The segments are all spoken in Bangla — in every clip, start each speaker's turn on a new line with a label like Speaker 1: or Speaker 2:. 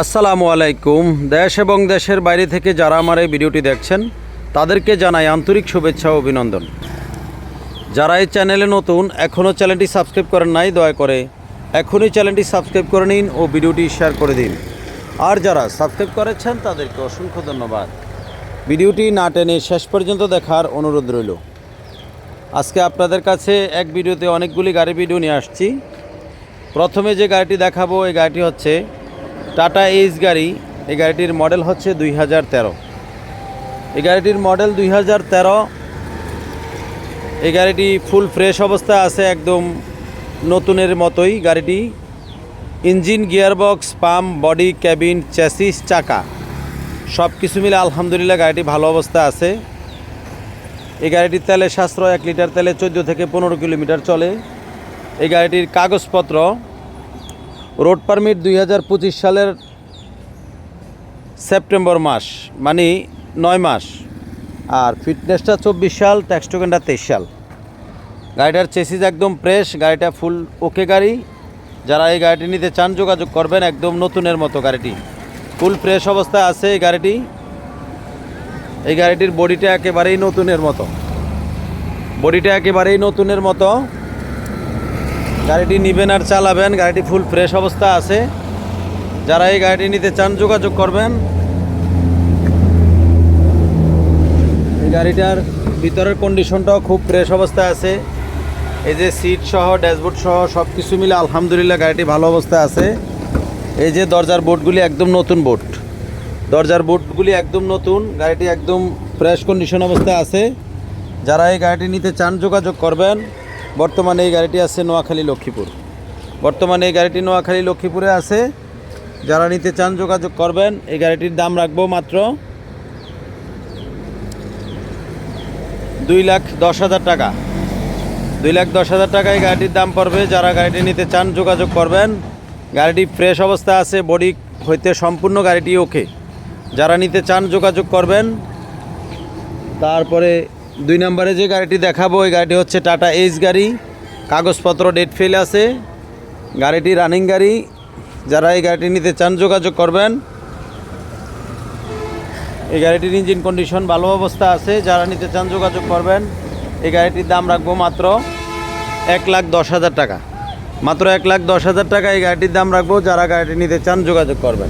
Speaker 1: আসসালামু আলাইকুম। দেশ এবং দেশের বাইরে থেকে যারা আমার এই ভিডিওটি দেখছেন, তাদেরকে জানাই আন্তরিক শুভেচ্ছা ও অভিনন্দন। যারা এই চ্যানেলে নতুন, এখনও চ্যানেলটি সাবস্ক্রাইব করেন নাই, দয়া করে এখনই চ্যানেলটি সাবস্ক্রাইব করে নিন ও ভিডিওটি শেয়ার করে দিন। আর যারা সাবস্ক্রাইব করেছেন, তাদেরকে অসংখ্য ধন্যবাদ। ভিডিওটি না টেনে শেষ পর্যন্ত দেখার অনুরোধ রইল। আজকে আপনাদের কাছে এক ভিডিওতে অনেকগুলি গাড়ি ভিডিও নিয়ে আসছি। প্রথমে যে গাড়িটি দেখাবো, এই গাড়িটি হচ্ছে টাটা এইচ গাড়ি, এই গাড়িটির মডেল হচ্ছে দুই হাজার তেরো। এই গাড়িটির মডেল দুই হাজার তেরো, এই গাড়িটি ফুল ফ্রেশ অবস্থায় আছে, একদম নতুনের মতোই। গাড়িটি engine, gearbox, pump, body, cabin, chassis, চাকা সব কিছু মিলে আলহামদুলিল্লাহ গাড়িটি ভালো অবস্থায় আছে। এই গাড়িটির তেলে সাশ্রয় এক লিটার তেলে চোদ্দ থেকে পনেরো কিলোমিটার চলে। এই গাড়িটির কাগজপত্র রোড পারমিট দুই হাজার পঁচিশ সালের সেপ্টেম্বর মাস মানে নয় মাস। আর ফিটনেসটা চব্বিশ সাল, ট্যাক্স টোকেনটা তেইশ সাল। গাড়িটার চেসিস একদম ফ্রেশ, গাড়িটা ফুল ওকে গাড়ি। যারা এই গাড়িটি নিতে চান, যোগাযোগ করবেন একদম নতুনের মতো গাড়িটি। ফুল ফ্রেশ অবস্থায় আছে এই গাড়িটি। এই গাড়িটির বডিটা একেবারেই নতুনের মতো। বডিটা একেবারেই নতুনের মতো। গাড়িটি নিবেন আর চালাবেন, গাড়িটি ফুল ফ্রেশ অবস্থা আছে। যারা এই গাড়িটি নিতে চান, যোগাযোগ করবেন। এই গাড়িটার ভিতরের কন্ডিশনটাও খুব ফ্রেশ অবস্থায় আছে। এই যে সিট সহ ড্যাশবোর্ড সহ সব কিছু মিলে আলহামদুলিল্লাহ গাড়িটি ভালো অবস্থায় আছে। এই যে দরজার বোর্ডগুলি একদম নতুন বোর্ড দরজার বোর্ডগুলি একদম নতুন, গাড়িটি একদম ফ্রেশ কন্ডিশন অবস্থায় আছে। যারা এই গাড়িটি নিতে চান, যোগাযোগ করবেন। বর্তমানে এই গাড়িটি আছে নোয়াখালী লক্ষ্মীপুর। বর্তমানে এই গাড়িটি নোয়াখালী লক্ষ্মীপুরে আছে। যারা নিতে চান যোগাযোগ করবেন, এই গাড়িটির দাম রাখব মাত্র দুই লাখ দশ হাজার টাকা। দুই লাখ দশ হাজার টাকা এই গাড়িটির দাম পড়বে। যারা গাড়িটি নিতে চান যোগাযোগ করবেন, গাড়িটি ফ্রেশ অবস্থা আছে, বডি হইতে সম্পূর্ণ গাড়িটি ওকে। যারা নিতে চান যোগাযোগ করবেন, তারপরে দুই নম্বরে যে গাড়িটি দেখাবো, ওই গাড়িটি হচ্ছে টাটা এইচ গাড়ি। কাগজপত্র ডেট ফেল আছে। গাড়িটি রানিং গাড়ি। যারা এই গাড়িটি নিতে চান, যোগাযোগ করবেন। এই গাড়িটির ইঞ্জিন কন্ডিশন ভালো অবস্থা আছে। যারা নিতে চান, যোগাযোগ করবেন। এই গাড়িটির দাম রাখব মাত্র এক লাখ দশ হাজার টাকা। মাত্র এক লাখ দশ হাজার টাকা এই গাড়িটির দাম রাখব। যারা গাড়িটি নিতে চান, যোগাযোগ করবেন।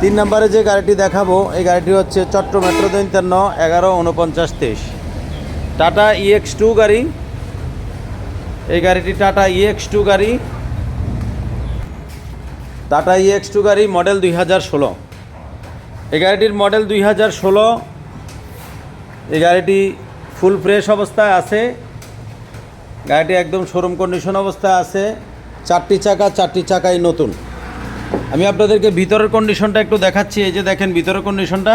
Speaker 1: তিন নম্বরে যে গাড়িটি দেখাবো, এই গাড়িটি হচ্ছে চট্ট মেট্রো দৈন্তান্ন এগারো উনপঞ্চাশ তেইশ। টাটা ইএক্স টু গাড়ি। এই গাড়িটি টাটা ইএক্স টু গাড়ি। টাটা ইএক্স টু গাড়ি, মডেল দুই হাজার ষোলো। এই গাড়িটির মডেল দুই হাজার ষোলো। এই গাড়িটি ফুল ফ্রেশ অবস্থায় আছে। গাড়িটি একদম শোরুম কন্ডিশন অবস্থায় আছে। চারটি চাকা, চারটি চাকাই নতুন। আমি আপনাদেরকে ভিতরের কন্ডিশনটা একটু দেখাচ্ছি, এই যে দেখেন ভিতরের কন্ডিশনটা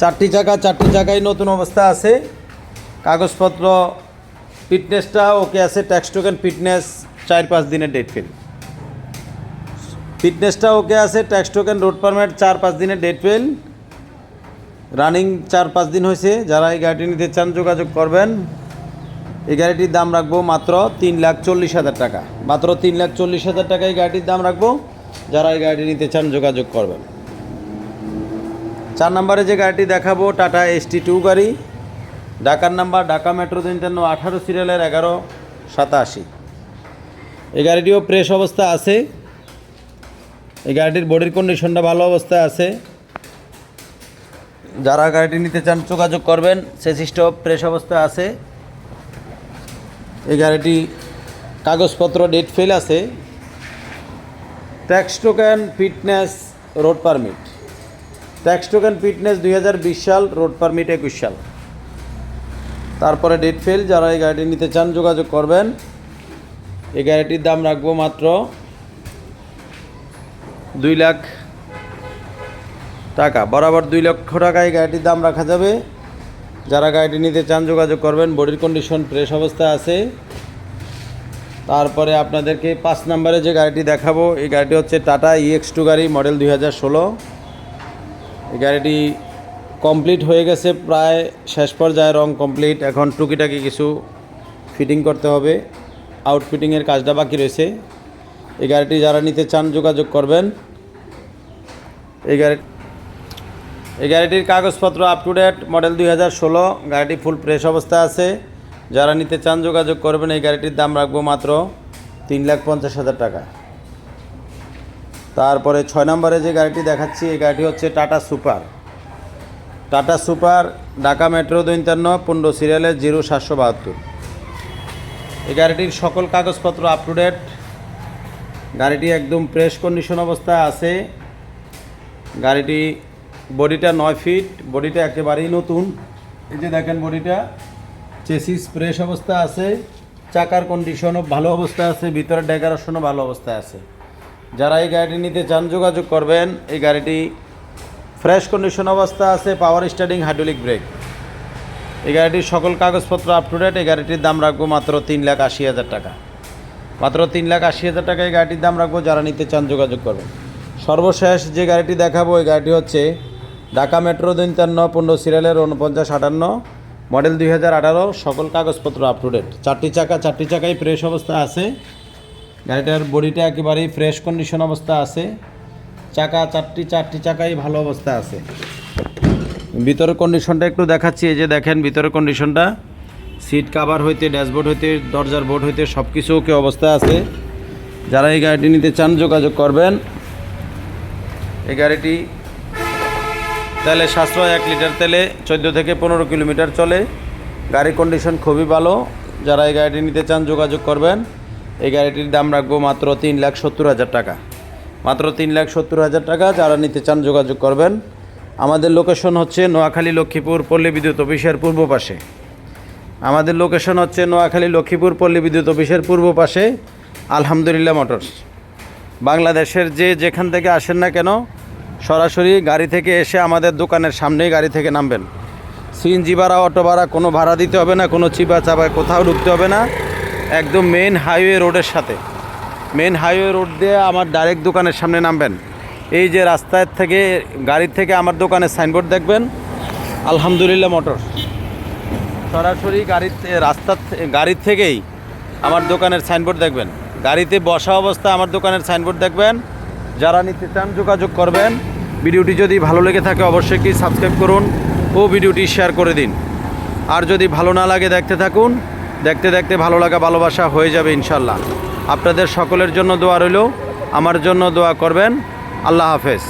Speaker 1: চারটি চাকা চারটি চাকাই নতুন অবস্থা আছে। কাগজপত্র ফিটনেসটা ওকে আছে। ট্যাক্স টোকেন ফিটনেস চার পাঁচ দিনের ডেট ফেল ফিটনেসটা ওকে আছে। ট্যাক্স টোকেন রোড পারমিট চার পাঁচ দিনের ডেট ফেল রানিং চার পাঁচ দিন হয়েছে। যারা এই গাড়িটি নিতে চান, যোগাযোগ করবেন। এই গাড়িটির দাম রাখব মাত্র তিন লাখ চল্লিশ হাজার টাকা। মাত্র তিন লাখ চল্লিশ হাজার টাকা এই গাড়িটির দাম রাখব। যারা এই গাড়িটি নিতে চান যোগাযোগ করবেন। চার নম্বরে যে গাড়িটি দেখাবো, টাটা এসটি টু গাড়ি। ঢাকার নাম্বার, ঢাকা মেট্রো তিনটান্ন, আঠারো সিরিয়ালের এগারো, সাতাশি। এই গাড়িটিও ফ্রেশ অবস্থা আছে। এই গাড়িটির বডির কন্ডিশনটা ভালো অবস্থায় আছে। যারা গাড়িটি নিতে চান যোগাযোগ করবেন সে সেসিস্টও ফ্রেশ অবস্থায় আছে। এই গাড়িটি কাগজপত্র ডেট ফেল আছে। Tax token fitness road permit. Tax token fitness দুই হাজার বিশ সাল, রোড পারমিট একুশ সাল। তারপরে ডেট ফেল, যারা এই গাড়িটি নিতে চান, যোগাযোগ করবেন। এই গাড়িটির দাম রাখব মাত্র দুই লাখ টাকা। বরাবর দুই লক্ষ টাকা এই গাড়িটির দাম রাখা যাবে। যারা গাড়িটি নিতে চান, যোগাযোগ করবেন। বডির কন্ডিশন ফ্রেশ অবস্থায় আছে। তারপরে আপনাদেরকে পাঁচ নম্বরে যে গাড়িটি দেখাবো, এই গাড়িটি হচ্ছে টাটা ইএক্স টু গাড়ি মডেল দুই হাজার ষোলো। এই গাড়িটি কমপ্লিট হয়ে গেছে প্রায় শেষ পর্যায়ে, রং কমপ্লিট এখন টুকিটাকি কিছু ফিটিং করতে হবে। আউটফিটিংয়ের কাজটা বাকি রয়েছে। এই গাড়িটি যারা নিতে চান, যোগাযোগ করবেন। এই গাড়ি এই গাড়িটির কাগজপত্র আপ টু ডেট মডেল দুই হাজার ষোলো। গাড়িটি ফুল ফ্রেশ অবস্থা আছে। যারা নিতে চান যোগাযোগ করবেন, এই গাড়িটির দাম রাখব মাত্র তিন লাখ পঞ্চাশ হাজার টাকা। তারপরে ছয় নম্বরে যে গাড়িটি দেখাচ্ছি, এই গাড়িটি হচ্ছে Tata super. Tata super, Dhaka metro দৈন্তান্ন, পনেরো সিরিয়ালের জিরো সাতশো বাহাত্তর। এই গাড়িটির সকল কাগজপত্র আপ টু ডেট গাড়িটি একদম ফ্রেশ কন্ডিশন অবস্থায় আছে। গাড়িটি বডিটা নয় ফিট বডিটা একেবারেই নতুন। এই যে দেখেন বডিটা চেসিস ফ্রেশ অবস্থা আছে, চাকার কন্ডিশনও ভালো অবস্থায় আছে, ভিতরে ডেকারেশনও ভালো অবস্থায় আছে। যারা এই গাড়িটি নিতে চান, যোগাযোগ করবেন। এই গাড়িটি ফ্রেশ কন্ডিশন অবস্থা আছে পাওয়ার স্টার্টিং হাইড্রোলিক ব্রেক এই গাড়িটির সকল কাগজপত্র আপ টু ডেট এই গাড়িটির দাম রাখব মাত্র তিন লাখ আশি হাজার টাকা। মাত্র তিন লাখ আশি হাজার টাকা এই গাড়িটির দাম রাখব, যারা নিতে চান, যোগাযোগ করবেন। সর্বশেষ যে গাড়িটি দেখাবো, এই গাড়িটি হচ্ছে ঢাকা মেট্রো দৈন্তান্ন পনেরো সিরিয়ালের উনপঞ্চাশ আটান্ন। মডেল দুই হাজার আঠারো, সকল কাগজপত্র আপ টু ডেট চারটি চাকা, চারটি চাকাই ফ্রেশ অবস্থা আছে। গাড়িটার বডিটা একেবারেই ফ্রেশ কন্ডিশন অবস্থা আছে। চাকা, চারটি চারটি চাকাই ভালো অবস্থা আছে। ভিতরের কন্ডিশনটা একটু দেখাচ্ছি। এই যে দেখেন, ভিতরের কন্ডিশনটা সিট কাভার হইতে ড্যাশবোর্ড হইতে, দরজার বোর্ড হইতে সব কিছু ওকে অবস্থায় আছে। যারা এই গাড়িটি নিতে চান যোগাযোগ করবেন। এই গাড়িটি তেলে সাশ্রয় এক লিটার তেলে চোদ্দ থেকে পনেরো কিলোমিটার চলে। গাড়ির কন্ডিশন খুবই ভালো। যারা এই গাড়িটি নিতে চান, যোগাযোগ করবেন। এই গাড়িটির দাম রাখব মাত্র তিন লাখ সত্তর হাজার টাকা। মাত্র তিন লাখ সত্তর হাজার টাকা, যারা নিতে চান, যোগাযোগ করবেন। আমাদের লোকেশন হচ্ছে নোয়াখালী লক্ষ্মীপুর পল্লী বিদ্যুৎ অফিসের পূর্ব পাশে। আমাদের লোকেশন হচ্ছে নোয়াখালী লক্ষ্মীপুর পল্লী বিদ্যুৎ অফিসের পূর্ব পাশে আলহামদুলিল্লাহ মোটরস। বাংলাদেশের যে যেখান থেকে আসেন না কেন সরাসরি গাড়ি থেকে এসে আমাদের দোকানের সামনেই গাড়ি থেকে নামবেন। সিএনজি ভাড়া, অটো ভাড়া, কোনো ভাড়া দিতে হবে না, কোনো চিপা চাপায় কোথাও ঢুকতে হবে না। একদম মেন হাইওয়ে রোডের সাথে। মেন হাইওয়ে রোড দিয়ে আমার ডাইরেক্ট দোকানের সামনে নামবেন। এই যে রাস্তার থেকে, গাড়ির থেকে আমার দোকানের সাইনবোর্ড দেখবেন। আলহামদুলিল্লাহ মোটর। সরাসরি গাড়িতে রাস্তার থে- গাড়ির থেকেই আমার দোকানের সাইনবোর্ড দেখবেন। গাড়িতে বসা অবস্থায় আমার দোকানের সাইনবোর্ড দেখবেন। যারা নিতে চান যোগাযোগ করবেন। ভিডিওটি যদি ভালো লেগে থাকে অবশ্যই কি সাবস্ক্রাইব করুন ও ভিডিওটি শেয়ার করে দিন। আর যদি ভালো না লাগে দেখতে থাকুন, দেখতে দেখতে ভালো লাগা ভালোবাসা হয়ে যাবে ইনশাল্লাহ। আপনাদের সকলের জন্য দোয়া রইল। আমার জন্য দোয়া করবেন। আল্লাহ হাফেজ।